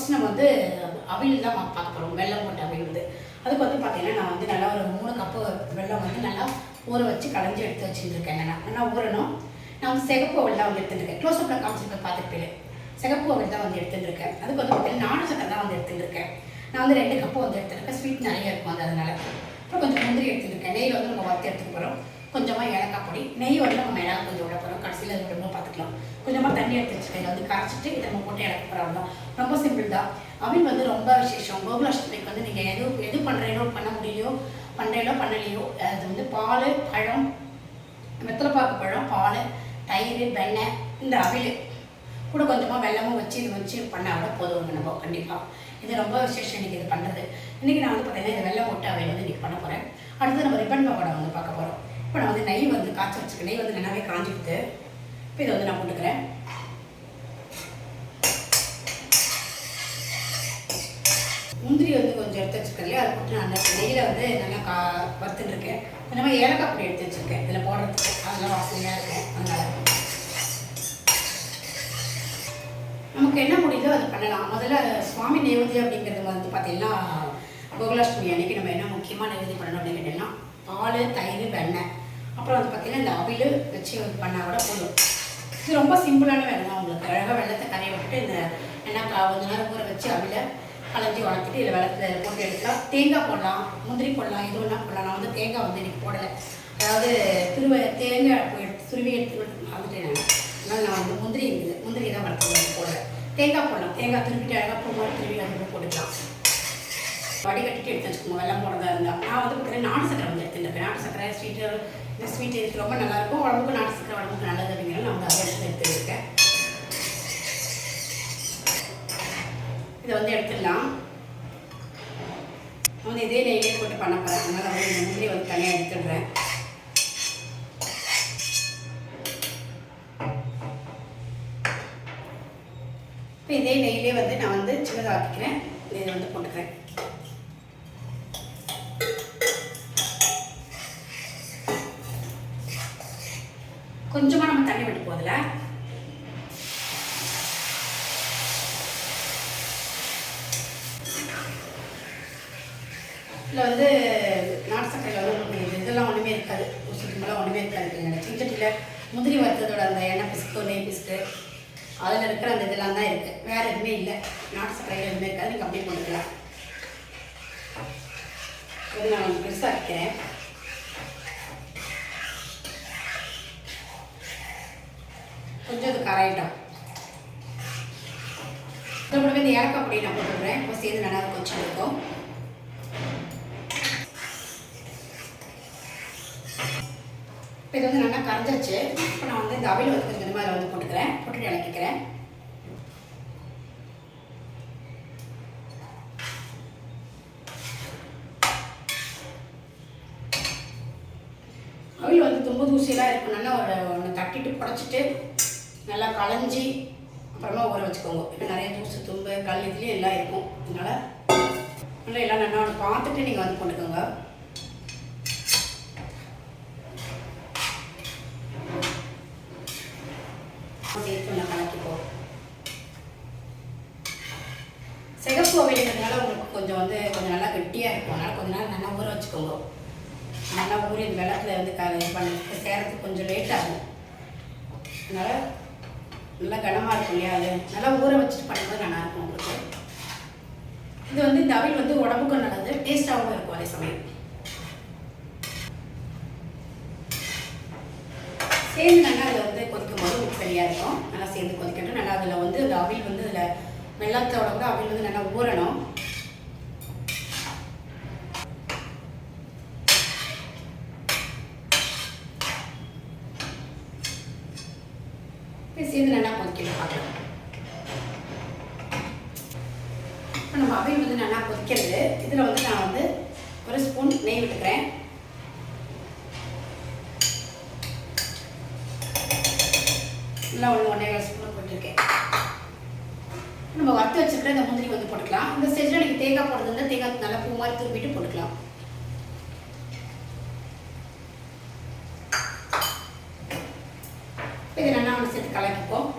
First நம்ம வந்து அவியல் தான் பார்க்க போகிறோம் வெள்ளம் போட்ட அவியல் வந்து அதுக்கு வந்து பார்த்தீங்கன்னா நான் வந்து நல்லா ஒரு மூணு கப்பு வெள்ளம் வந்து நல்லா ஊற வச்சு களைஞ்சி எடுத்து வச்சுருக்கேன். நான் நல்லா ஊறணும். நான் வந்து சிகப்பு அவல் தான் வந்து எடுத்துருக்கேன் க்ளோஸ் அப்பில் காமிச்சிருப்பேன் பார்த்துருப்பேன் சிகப்பு அவள் தான் வந்து எடுத்துருக்கேன் அதுக்கு வந்து பார்த்தீங்கன்னா நானும் சக்கரை தான் வந்து எடுத்துருக்கேன் நான் வந்து ரெண்டு கப்பு வந்து எடுத்துருக்கேன் ஸ்வீட் நிறைய இருக்கும் அது அதனால. அப்புறம் கொஞ்சம் முந்திரி எடுத்துருக்கேன் நெய் வந்து நம்ம வறுத்து எடுத்துக்க போகிறோம் கொஞ்சமாக ஏலக்காய் பொடி நெய் வந்து நம்ம மேலே கொஞ்சம் விட போகிறோம் கடைசியில் அது விடும்போது பார்த்துக்கலாம். கொஞ்சமாக தண்ணி எடுத்து வச்சுக்கோங்க. இதை வந்து கரைச்சிட்டு இதை நம்ம போட்டு இறக்க போகிறோம் ரொம்ப சிம்பிள் தான். அவன் வந்து ரொம்ப விசேஷம். கோகுலாஷ்டமிக்கு வந்து நீங்கள் எது எது பண்ணுறீங்களோ பண்ண முடியலையோ பண்ணுறீங்களோ பண்ணலையோ அது வந்து பால் பழம் வெத்தலைப்பாக்கு பழம் பால் தயிர் வெண்ணெய் இந்த அவில் கூட கொஞ்சமாக வெல்லமும் வச்சு இது வச்சு பண்ணால் கூட போதும் நம்ம கண்டிப்பாக இது ரொம்ப விசேஷம் இன்றைக்கி இது பண்ணுறது இன்றைக்கி நான் வந்து பார்த்தீங்கன்னா இந்த வெள்ளம் போட்டு அவையில் வந்து இன்றைக்கி பண்ண போகிறேன் அடுத்து நம்ம ரிப்பன் பக்கோடா வந்து பார்க்க போகிறோம் இப்போ நான் வந்து நெய் வந்து காய்ச்சி வச்சுருக்கேன். நெய் வந்து நல்லாவே காஞ்சிடுது. இப்போ இதை வந்து நான் போட்டுக்கிறேன். முந்திரி வந்து கொஞ்சம் எடுத்து வச்சுருக்கேன் இல்லையா? அதை போட்டு நான் அந்த நெய்யில் வந்து நல்லா கா வறுத்துட்டு இருக்கேன் கொஞ்சமாக ஏலக்காய் பொடி எடுத்து வச்சுருக்கேன். இதில் போடுறதுக்கு அதெல்லாம் வாசனையாக இருக்கேன் அதனால. நமக்கு என்ன முடியுதோ அதை பண்ணலாம். முதல்ல சுவாமி நேவதி அப்படிங்கிறது வந்து பார்த்தீங்கன்னா கோகுலாஷ்டமி அன்னைக்கு நம்ம என்ன முக்கியமாக நேவதி பண்ணணும் அப்படின்னு கேட்டிங்கன்னா பால் தயிர் வெண்ணெய். அப்புறம் வந்து பார்த்தீங்கன்னா இந்த அவில் வச்சு பண்ணால் கூட போதும். இது ரொம்ப சிம்பிளான வேலை தான் உங்களுக்கு. அழகாக வெள்ளத்தை கரைய விட்டுட்டு இந்த எண்ணெய் கொஞ்ச நேரம் ஊற வச்சு அவில கலஞ்சி வளர்த்துட்டு இதில் வெள்ளத்தில் போட்டு எடுக்கலாம். தேங்காய் போடலாம் முந்திரி போடலாம் இது ஒன்றா போடலாம். நான் வந்து தேங்காய் வந்து இன்னைக்கு போடலை. அதாவது திருவ தேங்காய் எடுத்து துருவி எடுத்து வந்துட்டேன் நான். அதனால் நான் வந்து முந்திரி இருக்குது முந்திரி தான் வளர்த்து போடல. தேங்காய் போடலாம். தேங்காய் திருப்பிட்டு அழகாக போகும்போது திருவி அது போட்டுக்கலாம். வடிகட்டிட்டு எடுத்து வச்சுக்கோங்க. வெள்ளம் போடுறதா இருந்தால் நான் வந்து பார்த்தீங்கன்னா நாட்டு சக்கரை வந்து எடுத்துருக்கேன் நாட்டு சக்கரை ஸ்வீட்டு இந்த ஸ்வீட் இதுக்கு ரொம்ப நல்லாயிருக்கும். உடம்புக்கு நாட்டு சக்கரை உடம்புக்கு நல்லது அப்படிங்கிறது நான் வந்து அதை எடுத்து எடுத்துருக்கேன். இதை வந்து எடுத்துடலாம். வந்து இதே நெய்யிலே போட்டு பண்ண போகிறேன் அதனால் வந்து இந்த முந்திரி வந்து தனியாக எடுத்துடுறேன். இப்போ இதே நெய்யிலே வந்து நான் வந்து சின்னதாக்கிக்கிறேன் இதை வந்து போட்டுக்கிறேன் கொஞ்சமாக நம்ம தண்ணி விட்டு போதில் இதில் வந்து நாட்டு சக்கரையில் வந்து உங்களுக்கு இது இதெல்லாம் ஒன்றுமே இருக்காது உசுக்குமெல்லாம் ஒன்றுமே இருக்காது இந்த சிஞ்சட்டியில் முந்திரி வறுத்ததோட அந்த எண்ணெய் பிஸ்கு நெய் அதில் இருக்கிற அந்த இதெல்லாம் தான் இருக்குது வேறு எதுவுமே இல்லை. நாட்டு சக்கரையில் எதுவுமே இருக்காது. நீங்கள் அப்படியே போட்டுக்கலாம் இது நான் பெருசாக வைக்கிறேன். கொஞ்சம் அது கரையிட்டோம். இதில் இந்த ஏலக்காய் பொடி நான் போட்டுடுறேன். இப்போ சேர்ந்து நல்லா கொஞ்சம் இருக்கும் இப்போ இது வந்து நல்லா கரைஞ்சாச்சு இப்போ நான் வந்து இந்த அவையில் வந்து கொஞ்சம் கொஞ்சமாக அதில் வந்து போட்டுக்கிறேன். போட்டுட்டு இலக்கிக்கிறேன் அவில் வந்து தும்பு தூசியெல்லாம் இருக்கும். நல்லா ஒரு ஒன்று தட்டிட்டு புடச்சிட்டு நல்லா களைஞ்சி அப்புறமா ஊற வச்சுக்கோங்க. இப்போ நிறைய தூசு தும்பு கல் இதுலேயும் எல்லாம் இருக்கும். அதனால் நல்லா எல்லாம் நல்லா பார்த்துட்டு நீங்கள் வந்து போட்டுக்கோங்க சேர்த்து நான் கலக்கிப்போ சிகப்பு அவையிலுங்கிறதுனால உங்களுக்கு கொஞ்சம் வந்து கொஞ்சம் நல்லா கெட்டியாக இருக்கும் அதனால் கொஞ்ச நேரம் நல்லா ஊற வச்சுக்கோங்க நல்லா ஊறி இந்த வெள்ளத்தில் வந்து க இது பண்ணி சேரத்துக்கு கொஞ்சம் லேட் ஆகும் அதனால் நல்லா கனமாக இருக்கும் இல்லையா அது? நல்லா ஊற வச்சுட்டு பண்ணும்போது நல்லாயிருக்கும் உங்களுக்கு. இது வந்து இந்த அவியல் வந்து உடம்புக்கும் நல்லது டேஸ்ட்டாகவும் இருக்கும் அதே சமயம். சேர்ந்து நல்லா அதில் வந்து கொதிக்கும் போது உப்பு சரியாக இருக்கும். நல்லா சேர்ந்து கொதிக்கட்டும். நல்லா அதில் வந்து அந்த அவியல் வந்து அதில் வெள்ளத்தோட கூட அவியல் வந்து நல்லா ஊறணும் இப்போ சேர்ந்து நல்லா கொதிக்கணும் பார்க்கலாம் இப்போ நம்ம அவியல் வந்து நல்லா கொதிக்கிறது. இதில் வந்து நான் வந்து ஒரு ஸ்பூன் நெய் விட்டுக்கிறேன். நல்லா ஒன்று ஒன்றே ஸ்பூன் போட்டிருக்கேன். நம்ம வறுத்து வச்சுக்கிற இந்த முந்திரி வந்து போட்டுக்கலாம். இந்த ஸ்டேஜில் நீங்கள் தேங்காய் போடுறதுன்னா தேங்காய் நல்லா பூ மாதிரி திருப்பிட்டு போட்டுக்கலாம் இது நல்லா ஒன்று சேர்த்து கலக்கிப்போம்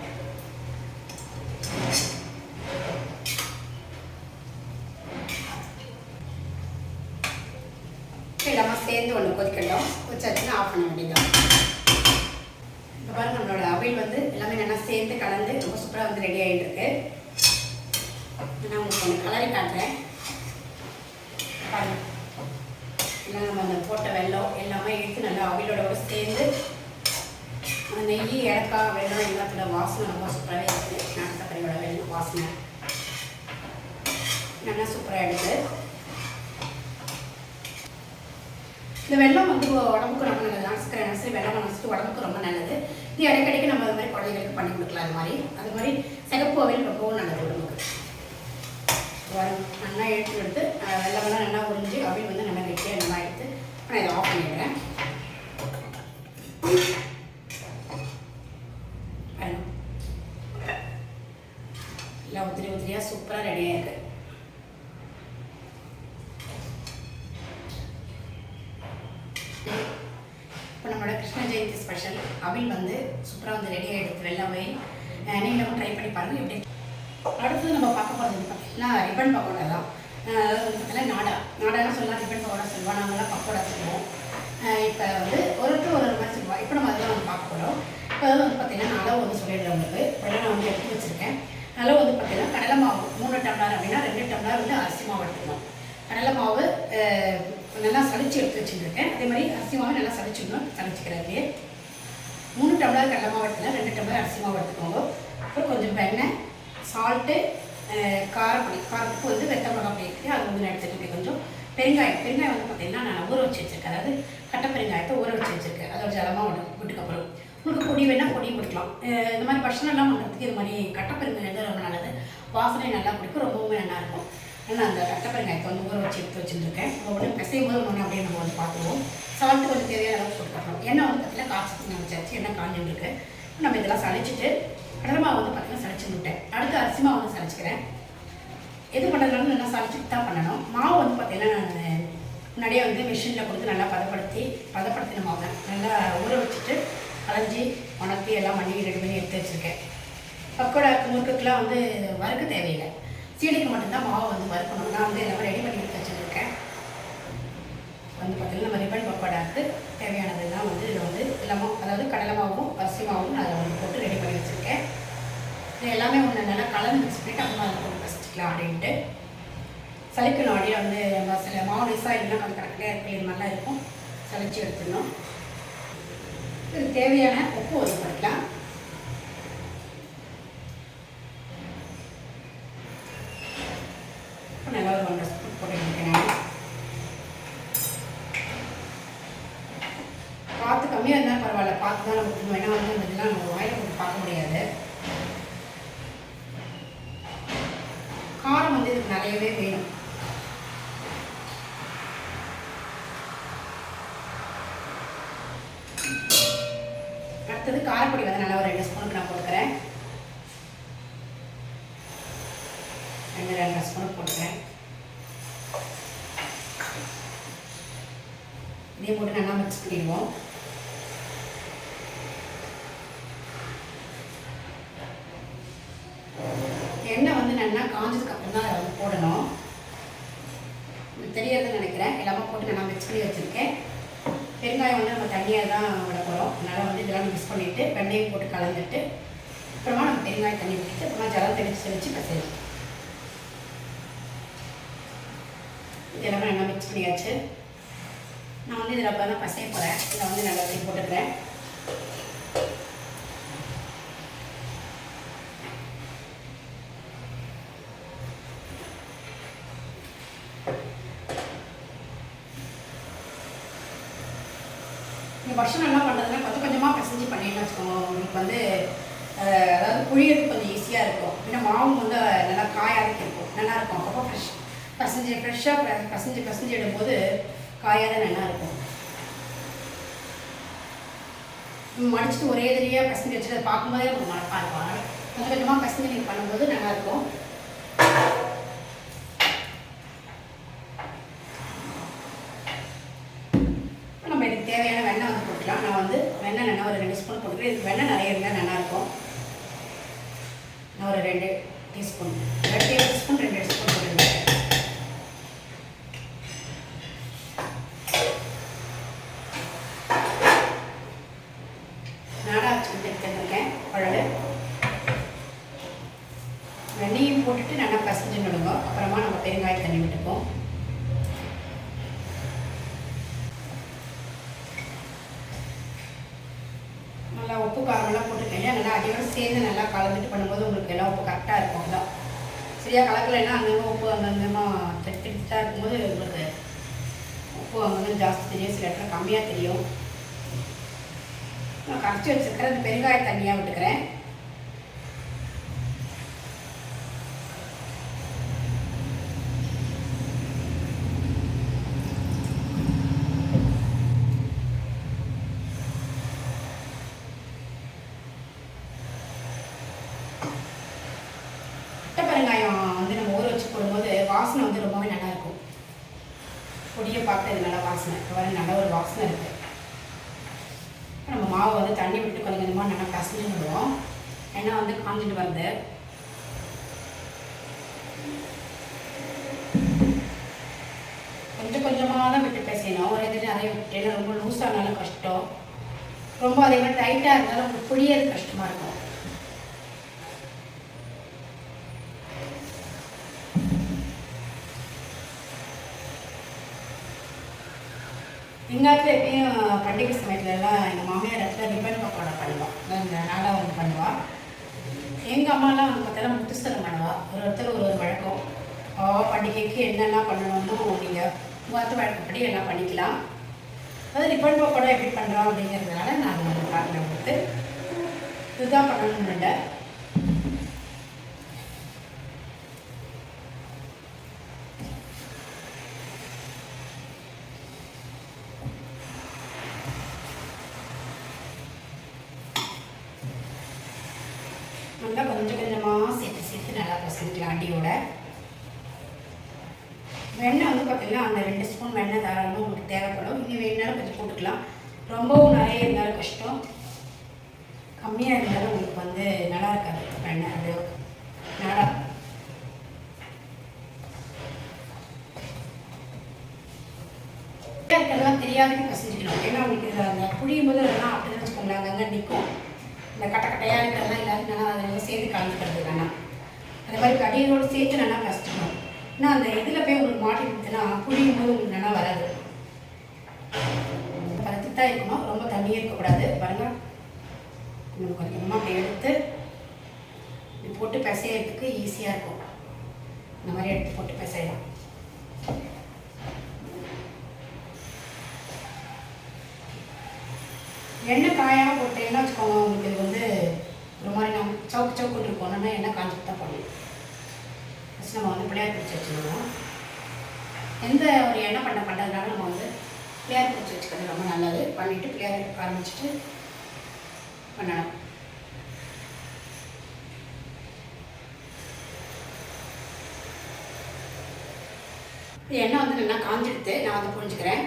எல்லாமே சேர்ந்து ஒன்று கொதிக்கட்டும். கொதிச்சாச்சுன்னா ஆஃப் பண்ண வேண்டியதான் இப்போ பாருங்க நம்மளோட அவியல் வந்து எல்லாமே நல்லா சேர்ந்து கலந்து ரொம்ப சூப்பராக வந்து ரெடி ஆகிட்டு இருக்கு. நான் உங்களுக்கு கொஞ்சம் கலரி காட்டுறேன். பாருங்க. எல்லாம் நம்ம அந்த போட்ட வெல்லம் எல்லாமே எடுத்து நல்லா அவிலோட கூட சேர்ந்து அந்த நெய் ஏலக்காய் வெள்ளம் எல்லாத்தோட வாசனை ரொம்ப சூப்பராகவே இருக்குது நாட்டு வெள்ளம் வெள்ளம் வாசனை. நல்லா சூப்பராக எடுத்து இந்த வெள்ளம் வந்து உடம்புக்கு ரொம்ப நல்லது. நனசுக்கிற நனசு வெள்ளம் நனச்சிட்டு உடம்புக்கு ரொம்ப நல்லது. இது அடிக்கடிக்கு நம்ம அது மாதிரி குழந்தைங்களுக்கு பண்ணி கொடுக்கலாம் அது மாதிரி. அது மாதிரி சிகப்பு அவையில் ரொம்பவும் நல்லது உடம்புக்கு. நல்லா எடுத்து எடுத்து வெள்ளமெல்லாம் நல்லா உறிஞ்சு அவையில் வந்து நல்லா கெட்டியாக நல்லா எடுத்து நான் இதை ஆஃப் பண்ணிடுறேன். எல்லாம் உதிரி உதிரியாக சூப்பராக ரெடியாக இருக்குது இப்போ நம்மளோட கிருஷ்ண ஜெயந்தி ஸ்பெஷல் அவில் வந்து சூப்பராக வந்து ரெடி ஆகிடுது வெள்ளை அவைல் நீங்களும் ட்ரை பண்ணி பாருங்கள் எப்படி அடுத்தது நம்ம பார்க்க போகிறது பார்த்தீங்கன்னா ரிப்பன் பக்கோடா தான். அதாவது வந்து பார்த்தீங்கன்னா நாடா. நாடாலாம் சொல்லலாம் ரிப்பன் பக்கோடா சொல்லுவோம். நாங்களாம் பக்கோடா சொல்லுவோம். இப்போ வந்து ஒருத்தர் ஒரு ஒரு மாதிரி சொல்லுவோம். இப்போ நம்ம அதெல்லாம் வந்து பார்க்க போகிறோம் இப்போ வந்து பார்த்தீங்கன்னா நான் அளவு வந்து சொல்லிடுறேன் உங்களுக்கு. இப்போலாம் நான் வந்து எடுத்து வச்சுருக்கேன். அளவு வந்து பார்த்தீங்கன்னா கடலை மாவு மூணு டம்ளர் அப்படின்னா ரெண்டு டம்ளர் வந்து அரிசி மாவு எடுத்துக்கணும் கடலை மாவு நல்லா சளிச்சு எடுத்து வச்சுருக்கேன். அதே மாதிரி அரிசி மாவு நல்லா சளிச்சுக்கணும் சளிச்சுக்கிறது மூணு டம்ளர் கடலை மாவு எடுத்துக்கலாம் ரெண்டு டம்ளர் அரிசி மாவு எடுத்துக்கோங்க. அப்புறம் கொஞ்சம் வெண்ணெய் சால்ட்டு காரப்பொடி. காரத்துக்கு வந்து வெத்த மிளகா பொடி இருக்குது அது வந்து நான் கொஞ்சம் பெருங்காயம். பெருங்காயம் வந்து பார்த்தீங்கன்னா நான் ஊற வச்சு வச்சிருக்கேன். அதாவது கட்டை பெருங்காயத்தை ஊற வச்சு வச்சிருக்கேன். அதோட ஜலமாக ஒன்று விட்டுக்கப்புறம். உங்களுக்கு பொடி வேணால் பொடி பிடிக்கலாம் இந்த மாதிரி பர்சனெல்லாம் பண்ணுறதுக்கு இது மாதிரி கட்டை பெருங்காயம் தான் ரொம்ப நல்லது. வாசனை நல்லா பிடிக்கும் ரொம்பவுமே நல்லாயிருக்கும் நான் அந்த கட்டை இப்போ வந்து ஊற வச்சு எடுத்து வச்சுருக்கேன் உடனே பிசையும் போது ஒன்று அப்படியே நம்ம வந்து பார்த்துருவோம். சால்ட்டு கொஞ்சம் தேவையான அளவுக்கு போட்டுக்கணும் எண்ணெய் வந்து பார்த்தீங்கன்னா காய்ச்சி வச்சாச்சு. எண்ணெய் காஞ்சுட்டு நம்ம இதெல்லாம் சளிச்சிட்டு கடலை வந்து பார்த்தீங்கன்னா சளிச்சு விட்டேன். அடுத்து அரிசி மாவு வந்து சளிச்சிக்கிறேன். எது பண்ணுறதுனாலும் நல்லா சளிச்சுட்டு தான் பண்ணணும். மாவு வந்து பார்த்திங்கன்னா நான் முன்னாடியே வந்து மிஷினில் கொடுத்து நல்லா பதப்படுத்தி பதப்படுத்தின மாவு தான். நல்லா ஊற வச்சுட்டு அலைஞ்சி உணர்த்தி எல்லாம் பண்ணி ரெடி பண்ணி எடுத்து வச்சுருக்கேன். பக்கோடா முறுக்குக்கெலாம் வந்து வறுக்க தேவையில்லை. சீடைக்கு மட்டும்தான் மாவு வந்து வறுக்கணும். நான் வந்து எல்லாமே ரெடி பண்ணி எடுத்து வச்சுருக்கேன். வந்து பார்த்தீங்கன்னா நம்ம ரிப்பன் பக்கோடாவுக்கு தேவையானதெல்லாம் வந்து இதில் வந்து எல்லாமே அதாவது கடலை மாவும் அரிசி மாவும் நான் அதில் வந்து போட்டு ரெடி பண்ணி வச்சுருக்கேன். இது எல்லாமே ஒன்று நல்லா கலந்து மிக்ஸ் பண்ணிட்டு அப்புறமா அதில் போட்டு வச்சுக்கலாம் அப்படின்ட்டு. சளிக்கணும் அப்படியே வந்து நம்ம சில மாவு நைஸாக இல்லைன்னா கொஞ்சம் கரெக்டாக இருக்கு இது மாதிரிலாம் இருக்கும். சளிச்சு எடுத்துடணும். இது தேவையான உப்பு ஒதுக்கி பண்ணிக்கலாம் இப்போ நல்லா ஒரு ஒன்றரை ஸ்பூன் போட்டு நான் பார்த்து கம்மியாக இருந்தால் பரவாயில்ல பார்த்து தான் நம்ம ஊற்றணும் ஏன்னா வந்து அந்த இதெல்லாம் நம்ம வாயில் போட்டு பார்க்க முடியாது காரம் வந்து இதுக்கு நிறையவே வேணும் அடுத்தது காரப்பொடி வந்து நல்லா ஒரு ரெண்டு ஸ்பூனுக்கு நான் போட்டுக்கிறேன். ரெண்டு ரெண்டு ஸ்பூனுக்கு போட்டுக்கிறேன். இதையும் போட்டு நல்லா மிக்ஸ் பண்ணிடுவோம். எண்ணெய் வந்து நல்லா காஞ்சதுக்கு அப்புறம் தான் அதை வந்து போடணும். தெரியாதுன்னு நினைக்கிறேன். எல்லாமே போட்டு நல்லா மிக்ஸ் பண்ணி வச்சுருக்கேன். பெருங்காயம் வந்து நம்ம தண்ணியாக தான் விட போகிறோம் அதனால் வந்து இதெல்லாம் மிக்ஸ் பண்ணிவிட்டு வெண்ணையும் போட்டு கலந்துட்டு அப்புறமா நம்ம பெருங்காயம் தண்ணி ஊற்றிட்டு அப்புறமா ஜலம் தெளிச்சு தெளிச்சு பசையணும் இது எல்லாமே நல்லா மிக்ஸ் பண்ணியாச்சு. நான் வந்து இதில் அப்போ தான் பசைய போகிறேன் இதில் வந்து நல்லா போட்டுக்கிறேன் நீங்கள் பர்ஷன் என்ன பண்ணுறதுன்னா கொஞ்சம் கொஞ்சமாக பிசைஞ்சு பண்ணின்னு வச்சுக்கோங்க உங்களுக்கு வந்து அஹ், அதாவது புழியறது கொஞ்சம் ஈஸியாக இருக்கும் ஏன்னா மாவும் வந்து நல்லா காயாதக்கு இருக்கும் நல்லா இருக்கும் அப்பப்போ ஃப்ரெஷ் பசஞ்சு ஃப்ரெஷ்ஷாக பசஞ்சு பசஞ்சு இடும்போது காயாத நல்லா இருக்கும். மடிச்சுட்டு ஒரே இதிலேயே பசங்க வச்சுட்டு அதை பார்க்கும்போதே நமக்கு மழப்பா இருக்கும். கொஞ்சம் கொஞ்சமாக பசங்க நீங்கள் பண்ணும்போது நல்லாயிருக்கும் நம்ம இதுக்கு தேவையான வெண்ணெய் வந்து போட்டுக்கலாம். நான் வந்து வெண்ணெய் நல்லா ஒரு ரெண்டு ஸ்பூன் போட்டுக்கிறேன். இதுக்கு வெண்ணெய் நிறைய இருந்தால் நல்லாயிருக்கும் நான் ஒரு ரெண்டு டீஸ்பூன். ரெண்டு ஸ்பூன் போட்டுருக்கேன் நாடா வச்சு எடுத்துருக்கேன் குழல் வெண்ணையும் போட்டுட்டு நல்லா பசஞ்சு நடுங்க அப்புறமா நம்ம பெருங்காய தண்ணி விட்டுப்போம் நல்லா உப்பு காரமெல்லாம் போட்டுருக்கேன் நல்லா அடியோட சேர்ந்து நல்லா கலந்துட்டு பண்ணும்போது உங்களுக்கு எல்லாம் உப்பு கரெக்டாக இருக்கும் அதான் சரியாக கலக்கலைன்னா அங்கங்கே உப்பு அங்கங்கமாக தட்டிட்டு இருக்கும்போது உங்களுக்கு உப்பு அங்கங்கே ஜாஸ்தி தெரியும். சில இடத்துல கம்மியாக தெரியும். நான் கரைச்சி வச்சுருக்கிறேன். பெருங்காய தண்ணியாக விட்டுக்கிறேன் பட்டை பெருங்காயம் வந்து நம்ம ஊற வச்சு போடும்போது வாசனை வந்து ரொம்பவே நல்லா இருக்கும் பொடியை பார்க்க இது நல்லா வாசனை இப்போ வர நல்ல ஒரு வாசனை இருக்குது நம்ம மாவு வந்து தண்ணி விட்டு கொஞ்சம் கொஞ்சமாக நல்லா பசஞ்சு விடுவோம் எண்ணெய் வந்து காஞ்சிட்டு வருது கொஞ்சம் கொஞ்சமாக தான் விட்டு பேசணும் ஒரு இது நிறைய விட்டு ரொம்ப லூஸானாலும் கஷ்டம் ரொம்ப அதே மாதிரி டைட்டாக இருந்தாலும் உங்களுக்கு புளியறது கஷ்டமாக இருக்கும் எங்கள் எப்பயும் பண்டிகை சமயத்துலலாம் எங்கள் மாமியார் இடத்துல ரிப்பன் பக்கோடா பண்ணுவோம் இந்த நாளா ஒன்று பண்ணுவாள் எங்கள் அம்மாலாம் வந்து பார்த்தீங்கன்னா முத்துசரம் பண்ணுவாள் ஒரு ஒருத்தர் ஒரு ஒரு வழக்கம். அவள் பண்டிகைக்கு என்னெல்லாம் பண்ணணுமோ நீங்கள் பார்த்து வழக்கப்படி எல்லாம் பண்ணிக்கலாம். அது ரிப்பன் பக்கோடா எப்படி பண்ணுறோம் அப்படிங்கிறதுனால நான் உங்களுக்கு பார்க்கல கொடுத்து இதுதான் பண்ணணும்னு இல்லை நல்லா கொஞ்சம் கொஞ்சமாக சேர்த்து சேர்த்து நல்லா பசங்கிக்கலாம் அடியோட வெண்ணெய் வந்து பார்த்தீங்கன்னா அந்த ரெண்டு ஸ்பூன் வெண்ணெய் தாராளமாக உங்களுக்கு தேவைப்படும் இன்னும் வேணுனாலும் கொஞ்சம் போட்டுக்கலாம் ரொம்பவும் நிறைய இருந்தாலும் கஷ்டம் கம்மியாக இருந்தாலும் உங்களுக்கு வந்து நல்லா இருக்காது வெண்ணெய் அது நாடா அதெல்லாம் தெரியாதுன்னு பசஞ்சிக்கணும் ஏன்னா உங்களுக்கு இதில் அந்த புளியும் போது அதெல்லாம் அப்படி தான் வச்சுக்கோங்களேன். அங்கங்கே நிற்கும் இந்த கட்ட கட்டையாக இருக்கிறதெல்லாம் எல்லாரும் நல்லா அதில் சேர்த்து கலந்துக்கிறது வேணாம் அதே மாதிரி கடிகளோடு சேர்த்து நல்லா கஷ்டம் ஏன்னா அந்த இதில் போய் உங்களுக்கு மாட்டி கொடுத்தனா புளியும் போது உங்களுக்கு நல்லா வராது. பருத்து தான் இருக்கணும். ரொம்ப தண்ணியே இருக்கக்கூடாது. பாருங்க. நம்ம கொஞ்சமாக அப்படி எடுத்து போட்டு பிசையறதுக்கு ஈஸியாக இருக்கும். இந்த மாதிரி எடுத்து போட்டு பிசையலாம். எண்ணெய் போட்டீங்கன்னா வச்சுக்கோங்க உங்களுக்கு வந்து ஒரு மாதிரி நம்ம சவுக்கு சவுக்கு இருக்கும் என்ன எண்ணெய் காஞ்சிட்டு தான் பண்ணணும் ஃபஸ்ட் நம்ம வந்து பிள்ளையார் பிடிச்சி வச்சுக்கணும். எந்த ஒரு எண்ணெய் பண்ண பண்ணுறதுனால நம்ம வந்து பிள்ளையார் பிடிச்சி வச்சுக்கிறது ரொம்ப நல்லது. பண்ணிவிட்டு பிள்ளையார் ஆரம்பிச்சுட்டு பண்ணலாம். எண்ணெய் வந்து நல்லா காஞ்சிடுத்து நான் வந்து புரிஞ்சுக்கிறேன்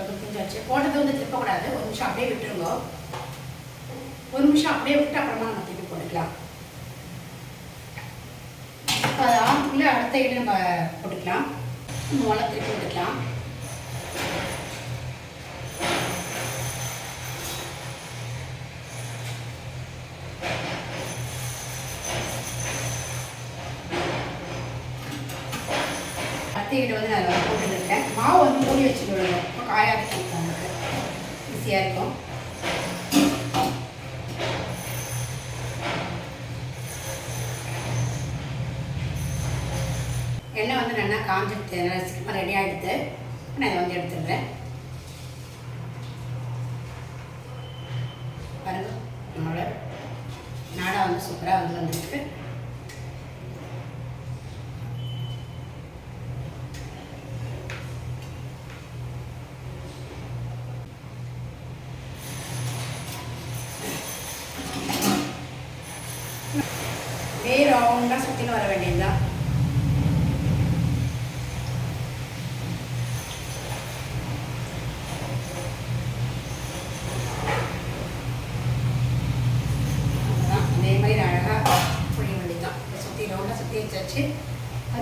அது புரிஞ்சாச்சு போட்டது வந்து திருப்பக்கூடாது ஒரு நிமிஷம் அப்படியே விட்டுருங்க. ஒரு நிமிஷம் அப்படியே விட்டு அப்புறமா நம்ம திருப்பி போட்டுக்கலாம். இப்போ அது ஆணுக்குள்ளே அடுத்த இடம் நம்ம போட்டுக்கலாம். முளை திருப்பி விட்டுக்கலாம் அத்தைக்கிட்ட வந்து நான் போட்டுருக்கேன் மாவு வந்து மூடி வச்சுக்கணும். இப்போ காயாக ஈஸியாக இருக்கும் எண்ணெய் வந்து நல்லா காஞ்சிடுது நல்லா சீக்கிரமாக ரெடி ஆகிடுது நான் இதை வந்து எடுத்துடுறேன்.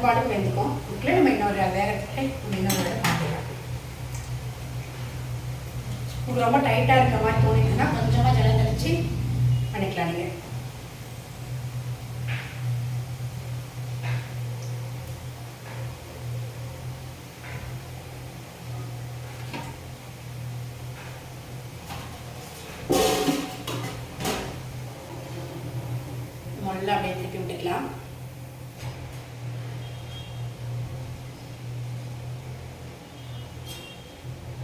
பாட்டுக்கு வெந்துக்கும் இதுக்குள்ளே நம்ம இன்னொரு வேகத்துக்கு நம்ம இன்னொரு வேலை பார்த்துக்கலாம் உங்களுக்கு ரொம்ப டைட்டாக இருக்கிற மாதிரி தோணிதுன்னா கொஞ்சமாக ஜலம் தெளிச்சு பண்ணிக்கலாம் நீங்கள் முதல்ல அப்படியே திருப்பி விட்டுக்கலாம்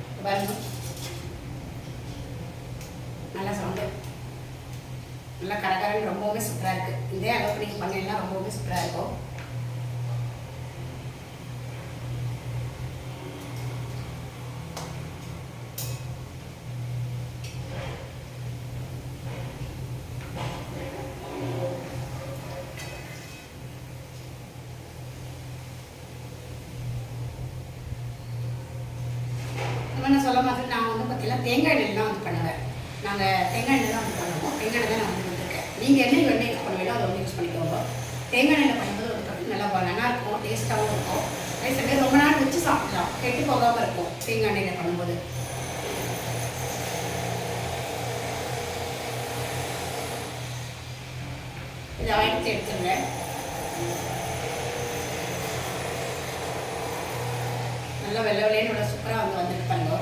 இப்ப பாருங்க நல்லா சவுண்டு நல்லா கரகரன்னு ரொம்பவுமே சூப்பராக இருக்குது இதே அளவுக்கு நீங்கள் பண்ணீங்கன்னா ரொம்பவுமே சூப்பராக இருக்கும். நம்ம சொல்ல மாதிரி நான் வந்து பார்த்தீங்கன்னா தேங்காய் எண்ணெயில் தான் வந்து பண்ணுவேன். நாங்கள் தேங்காய் எண்ணெய் தான் வந்து பண்ணுவோம். தேங்காய் எண்ணெய் தான் நான் வந்து நீங்கள் என்ன எண்ணெய் யூஸ் பண்ணுவீங்களோ அதை வந்து யூஸ் பண்ணிக்கோங்க. தேங்காய் எண்ணெய் பண்ணும்போது ஒரு நல்லா வ- நல்லா இருக்கும் டேஸ்ட்டாகவும் இருக்கும். அதே சமயம் ரொம்ப நேரம் வச்சு சாப்பிடலாம். கெட்டு போகாமல் இருக்கும் தேங்காய் எண்ணெயில் பண்ணும்போது. இதை ஆயிரத்தி எடுத்துருங்க. நல்லா வெள்ளை வெள்ளைன்னு நல்லா சூப்பராக வந்து வந்துட்டு பாருங்க.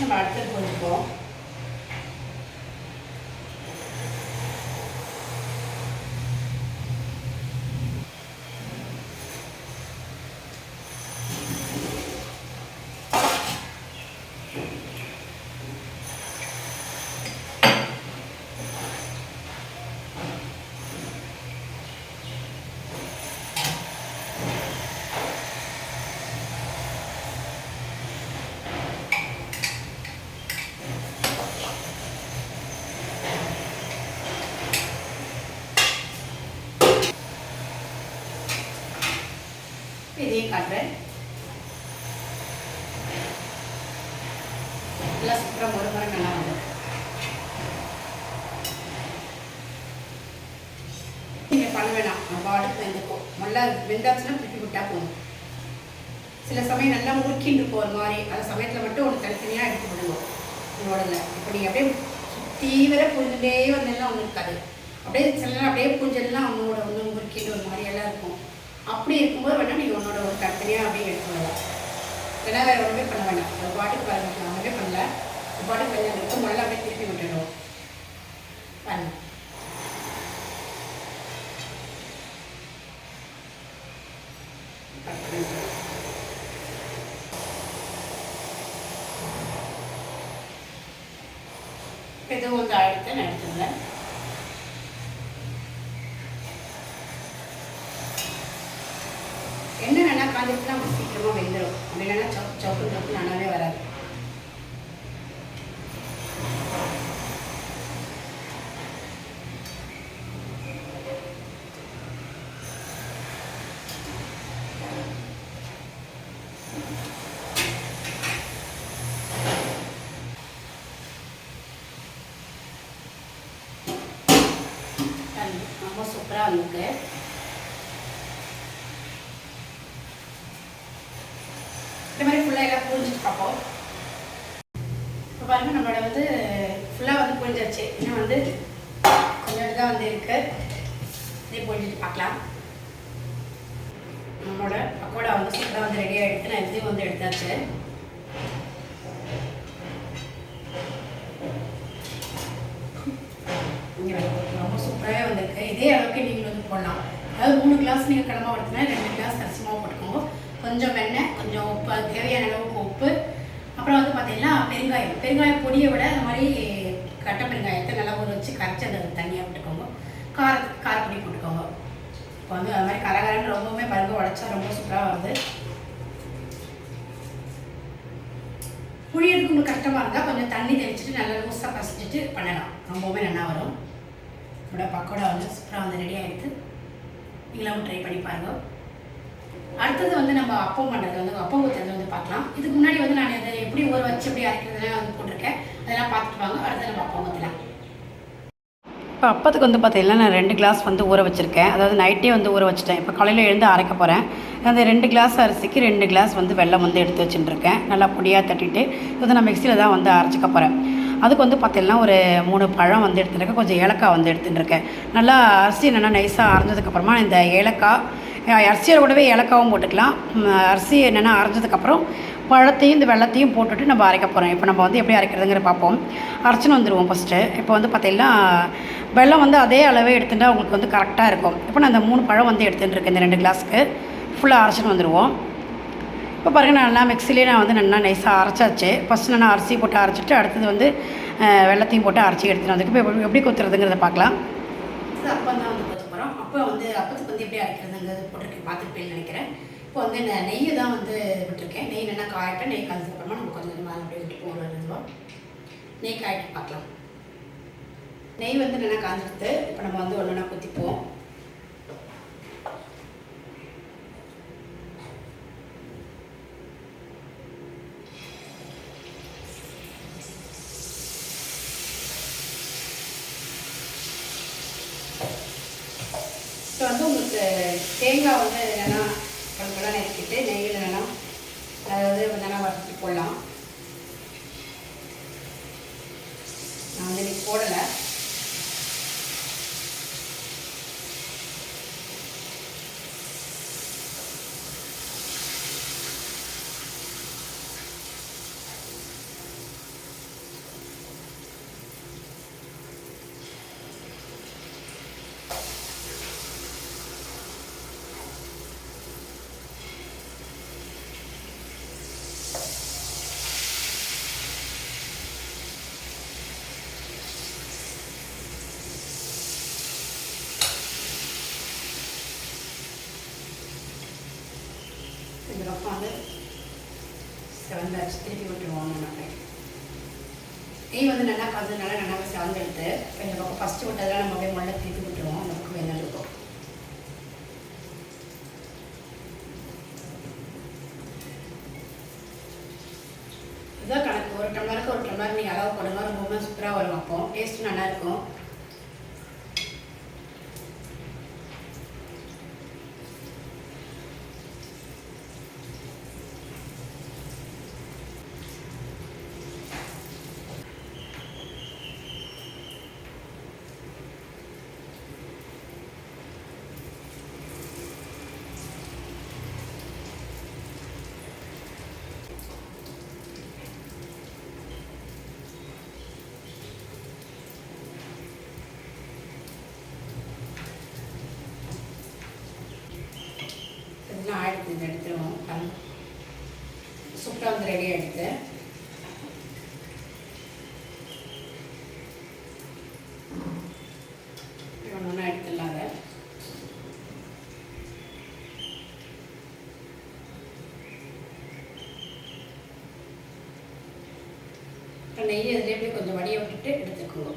நம்ம அடுத்தது கொஞ்சம் காட்டுறேன் நல்லா சூப்பராக ஒரு முறை நல்லா வந்து நீங்கள் பண்ண வேணாம் நம்ம அடுத்து வெந்துக்கும் நல்லா வெந்தாச்சுன்னா திருப்பி விட்டா போதும் சில சமயம் நல்லா முறுக்கின்னு இருக்கும் ஒரு மாதிரி அந்த சமயத்தில் மட்டும் ஒன்று தனித்தனியாக எடுத்து விடுவோம் உங்களோடல இப்போ நீங்கள் அப்படியே தீவிர புரிஞ்சுட்டே வந்தெல்லாம் ஒன்றும் இருக்காது அப்படியே சில நேரம் அப்படியே பூஞ்செல்லாம் அவங்களோட ஒன்று முறுக்கிட்டு ஒரு மாதிரியெல்லாம் இருக்கும் அப்படி இருக்கும்போது வேணால் நீங்கள் உன்னோட ஒரு கற்பனையாக அப்படியே எடுத்துக்கலாம். ஏன்னா வேறு ஒன்றுமே பண்ண வேண்டாம் ஒரு பாட்டுக்கு பாருங்க நான் பண்ணல. ஒரு பாட்டுக்கு பண்ணி முதல்ல அப்படியே திருப்பி விட்டுடுவோம் பாருங்க எதுவும் வந்து அழுத்த நினைச்சிருந்தேன் எண்ணெய் நல்லா நமக்கு சீக்கிரமாக வெந்துடும் அப்படி இல்லைன்னா சவுக்கு சொப்பு சொப்பு நல்லாவே வராது. ரொம்ப சூப்பராக வந்திருக்கு இந்த மாதிரி ஃபுல்லாக எல்லாம் புரிஞ்சுட்டு பார்ப்போம் இப்போ பாருங்கள் நம்மளோட வந்து ஃபுல்லாக வந்து புரிஞ்சாச்சு. இன்னும் வந்து கொஞ்சம் தான் வந்து இருக்கு. இதே புரிஞ்சுட்டு பார்க்கலாம் நம்மளோட பக்கோடா வந்து சூப்பராக வந்து ரெடி எடுத்து நான் இதையும் வந்து எடுத்தாச்சு. ரொம்ப சூப்பராகவே வந்திருக்கு. இதே அளவுக்கு நீங்கள் வந்து போடலாம். அதாவது மூணு கிளாஸ் நீங்கள் கடமை வளர்த்துனா ரெண்டு கிளாஸ் அரிசி போட்டுக்கோங்க. கொஞ்சம் வெண்ணெய் கொஞ்சம் உப்பு தேவையான அளவு பார்த்தீங்கன்னா பெருங்காயம் பெருங்காயம் பொடியை விட அந்த மாதிரி கட்டை பெருங்காயத்தை நல்லா ஊற வச்சு கரைச்சி அந்த தண்ணியாக விட்டுக்கோங்க கார காரப்பொடி போட்டுக்கோங்க. இப்போ வந்து அது மாதிரி கரகரன்னு ரொம்பவுமே பருப்பு உடச்சா ரொம்ப சூப்பராக வருது. புளியறதுக்கு உங்களுக்கு கஷ்டமாக இருந்தால் கொஞ்சம் தண்ணி தெளிச்சிட்டு நல்லா லூஸாக பசிச்சுட்டு பண்ணலாம். ரொம்பவுமே நல்லா வரும். இதோட பக்கோடா வந்து சூப்பராக வந்து ரெடி ஆகிடுது நீங்களும் ட்ரை பண்ணி பாருங்க. அடுத்தது வந்து நம்ம அப்பம் பண்ணுறது வந்து அப்பம் ஊற்றுறது வந்து பார்க்கலாம். இதுக்கு முன்னாடி வந்து நான் இதை எப்படி ஊற வச்சு எப்படி அரைக்கிறதுலாம் வந்து போட்டிருக்கேன். அதெல்லாம் பார்த்துட்டு வாங்க. அடுத்து நம்ம அப்பம் இப்போ அப்பத்துக்கு வந்து பார்த்தீங்கன்னா நான் ரெண்டு கிளாஸ் வந்து ஊற வச்சுருக்கேன். அதாவது நைட்டே வந்து ஊற வச்சுட்டேன். இப்போ காலையில் எழுந்து அரைக்க போகிறேன் அந்த ரெண்டு கிளாஸ் அரிசிக்கு ரெண்டு கிளாஸ் வந்து வெள்ளம் வந்து எடுத்து வச்சுட்டுருக்கேன் நல்லா பொடியாக தட்டிட்டு இது நான் மிக்சியில் தான் வந்து அரைச்சிக்க போகிறேன் அதுக்கு வந்து பார்த்தீங்கன்னா ஒரு மூணு பழம் வந்து எடுத்துருக்கேன். கொஞ்சம் ஏலக்காய் வந்து எடுத்துட்டுருக்கேன் நல்லா அரிசி நல்லா நைஸாக அரைஞ்சதுக்கப்புறமா இந்த ஏலக்காய் அரிசியோட கூடவே ஏலக்காவும் போட்டுக்கலாம். அரிசி என்னென்னா அரைஞ்சதுக்கப்புறம் பழத்தையும் இந்த வெள்ளத்தையும் போட்டுட்டு நம்ம அரைக்க போகிறோம் இப்போ நம்ம வந்து எப்படி அரைக்கிறதுங்கிற பார்ப்போம். அரைச்சின்னு வந்துடுவோம் ஃபஸ்ட்டு இப்போ வந்து பார்த்திங்கன்னா வெள்ளம் வந்து அதே அளவே எடுத்துட்டா உங்களுக்கு வந்து கரெக்டாக இருக்கும். இப்போ நான் இந்த மூணு பழம் வந்து எடுத்துகிட்டு இருக்கேன் இந்த ரெண்டு கிளாஸ்க்கு ஃபுல்லாக அரைச்சின்னு வந்துடுவோம் இப்போ பாருங்கள் நான் நல்லா மிக்சிலே நான் வந்து நல்லா நைஸாக அரைச்சாச்சு. ஃபஸ்ட்டு நான் அரிசி போட்டு அரைச்சிட்டு அடுத்தது வந்து வெள்ளத்தையும் போட்டு அரைச்சி எடுத்துகிட்டு வந்துட்டு இப்போ எப்படி- எப்படி கொத்துறதுங்கிறத பார்க்கலாம் அப்பம் தான் வந்து கொத்த போகிறோம் அப்போ வந்து அப்பத்துக்கு வந்து எப்படி அரைக்கிறதுங்கிறது போட்டிருக்கேன் பார்த்துருப்பேன்னு நினைக்கிறேன். இப்போ வந்து நான் நெய்யை தான் வந்து விட்டுருக்கேன். நெய் நல்லா காயட்டும் நெய் காய்ச்சதுக்கப்புறமா நம்ம கொஞ்சம் கொஞ்சமாக அப்படியே விட்டு போகிறோம் நெய் காய்ட்டு பார்க்கலாம். நெய் வந்து நல்லா காஞ்சிடுது இப்போ நம்ம வந்து ஒன்று ஒன்றா குத்திப்போம் இப்போ வந்து உங்களுக்கு தேங்காய் வந்து என்னென்னா கொஞ்சம் நறுக்கிட்டு நெய்யில் வேணா அதாவது என்னென்னா வறுத்து போடலாம். நான் வந்து இன்னைக்கு போடலை இந்த பக்கம் வந்து செவந்தாச்சு திருப்பி விட்டுருவோம் நம்ம நெய் வந்து நல்லா காய்ச்சி நல்லா நல்லா செவந்தெடுத்து இப்போ இந்த பக்கம் ஃபஸ்ட்டு விட்டதெல்லாம் நம்ம அப்படியே முள்ள திருப்பி விட்டுருவோம் அந்த பக்கம் வெந்தது இருக்கும் இதுதான் கணக்கு. ஒரு டம்ளருக்கு ஒரு டம்ளர் நீங்கள் அளவு போடுங்க ரொம்பவுமே சூப்பராக வரும் அப்போ. டேஸ்ட்டு நல்லா இருக்கும் இதெல்லாம் ஆயிடுத்து இந்த எடுத்துருவோம் பாருங்க சூப்பராக வந்து ரெடி ஆகிடுது ஒன்று ஒன்றா எடுத்துடலாம் அதை இப்போ நெய் அதிலே போய் கொஞ்சம் வடிய விட்டுட்டு எடுத்துக்கோங்க.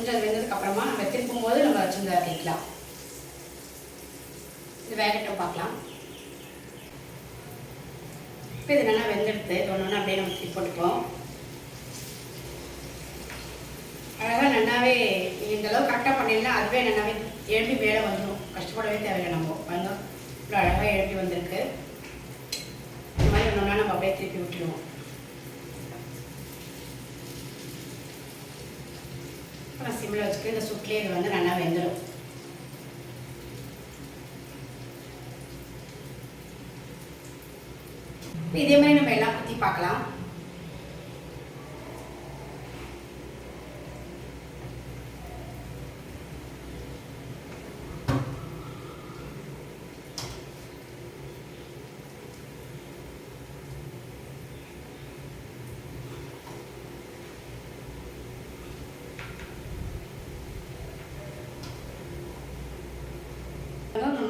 கொஞ்சம் அது வெந்ததுக்கு அப்புறமா நம்ம திருப்பும் போது நம்ம வச்சுருந்த வைக்கலாம். இது வேகட்டும் பார்க்கலாம். இப்போ இது நல்லா வெந்தெடுத்து ஒன்று ஒன்று அப்படியே நம்ம திருப்பி போட்டுப்போம் அழகாக நல்லாவே இந்த அளவு கரெக்டாக பண்ணிடலாம். அதுவே நல்லாவே எழுப்பி மேலே வந்துடும் கஷ்டப்படவே தேவையில்லை நம்ம. வந்தோம் இவ்வளோ அழகாக எழுப்பி வந்திருக்கு. இந்த மாதிரி ஒன்று ஒன்றா நம்ம அப்படியே திருப்பி விட்டுருவோம். சிம்மில் வச்சுட்டு இந்த சுட்லேயே இது வந்து நல்லா வெந்துடும் இதே மாதிரி நம்ம எல்லாம் குத்தி பார்க்கலாம்.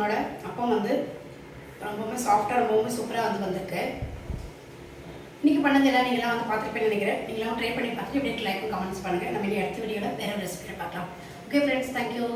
நம்மளோட அப்பம் வந்து ரொம்பவுமே சாஃப்டாக ரொம்பவுமே சூப்பராக வந்து வந்திருக்கு. இன்றைக்கி பண்ணது எல்லாம் நீங்களாம் வந்து பார்த்துருப்பேன்னு நினைக்கிறேன். நீங்களாம் ட்ரை பண்ணி பார்த்துட்டு இப்படி லைக்கும் கமெண்ட்ஸ் பண்ணுங்கள் நம்ம இனி அடுத்த வீடியோவில் வேறு ரெசிபியில் பார்க்கலாம். Okay friends thank you